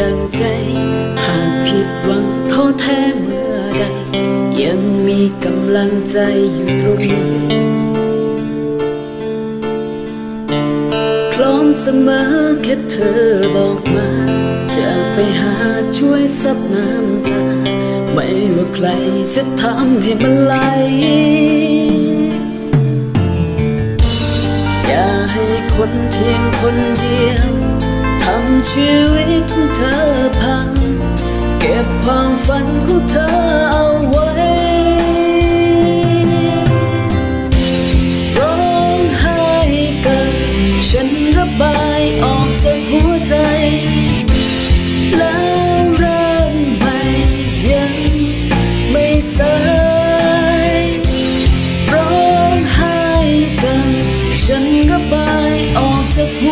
ดังใจ หากผิดหวังท้อแท้เมื่อใด ยังมีกำลังใจอยู่ตรงนี้ พร้อมเสมอแค่เธอบอกมา จะไปหาช่วยซับน้ำตา ไม่ว่าใครจะทำให้มันไหลอย่าให้คนเพียงคนเดียว ทำชีวิตของเธอพัง เก็บความฝันของเธอเอาไว้ร้องไห้กับฉันระบายออกจากหัวใจ แล้วเริ่มใหม่ยังไม่สายร้องไห้กับฉันระบายออกจากหัว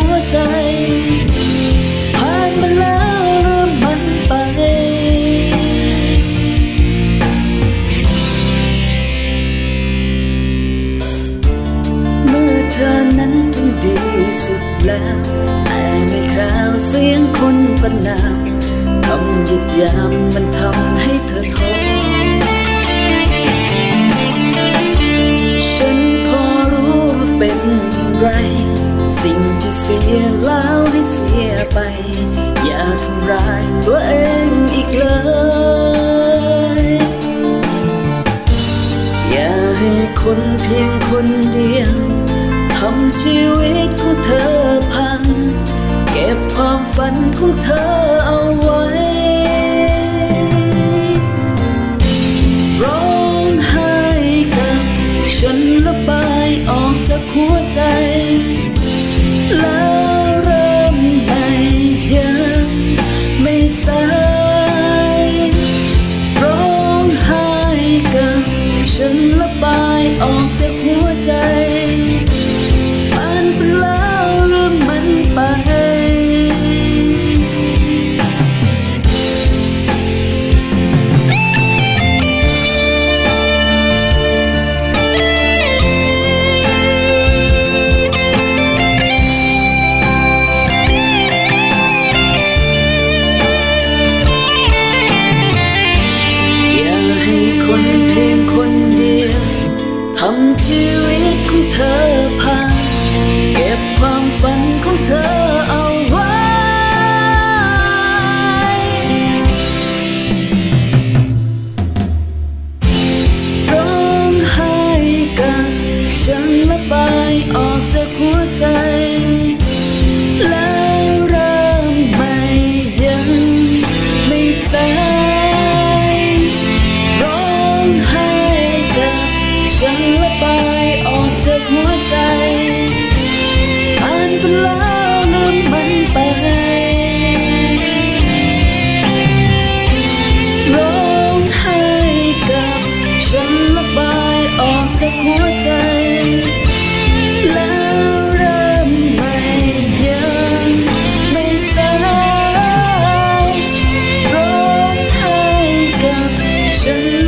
แล้ว แต่ไม่คราวเสียงคนประนามคำหยิดยามมันทำให้เธอท้อฉันพอรู้ว่าเป็นไร สิ่งที่เสียแล้วให้เสียไป อย่าทำร้ายตัวเองอีกเลยอย่าให้คนเพียงคนเดียว ทำชีวิตของเธอพัง เก็บความฝันของเธอเอาไว้ร้องไห้กับฉันระบายออกจากหัวใจแล้ว ทำชีวิตของเธอ กัหัวใจผ่านไปแล้วลืมมันไปร้องให้กับฉันระบายออกจากหัวใจแล้วเริ่มใหม่ยังไม่สายร้องให้กับฉัน